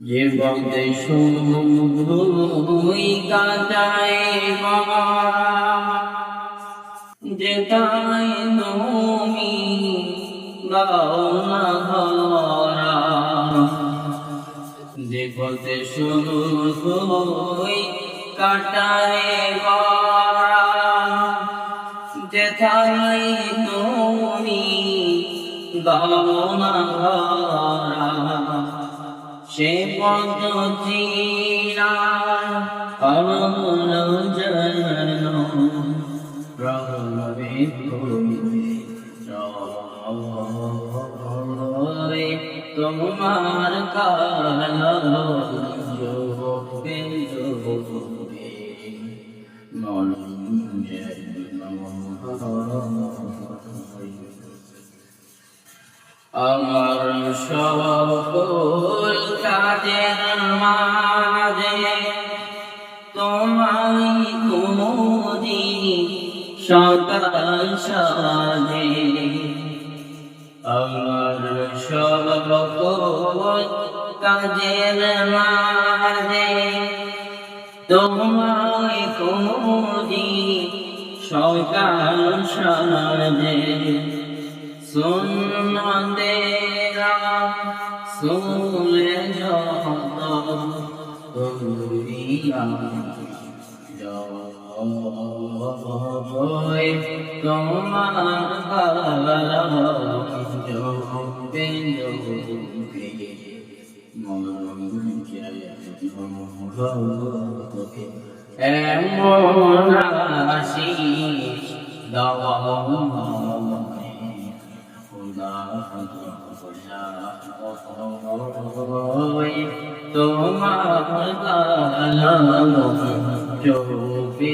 যে বলতে শুই কাটায় যে তাই গাওনা হরা যে বলতে শুই কাটায় যে তাই তুমি গাওনা সে পদ্ধতিরা করুণ যেন প্রভবে রবে তোমার আমার সকল তোমায় কুমুদিনী সকাল সাজে আমার সকল কাজের মাঝে তোমায় কুমুদিনী সকাল সাজে সুন্নতেরা সুলে যত তুরিয়া জয় তোমার মন এমন আশিস দাওয়া তোমার কালাম ভালো চোপে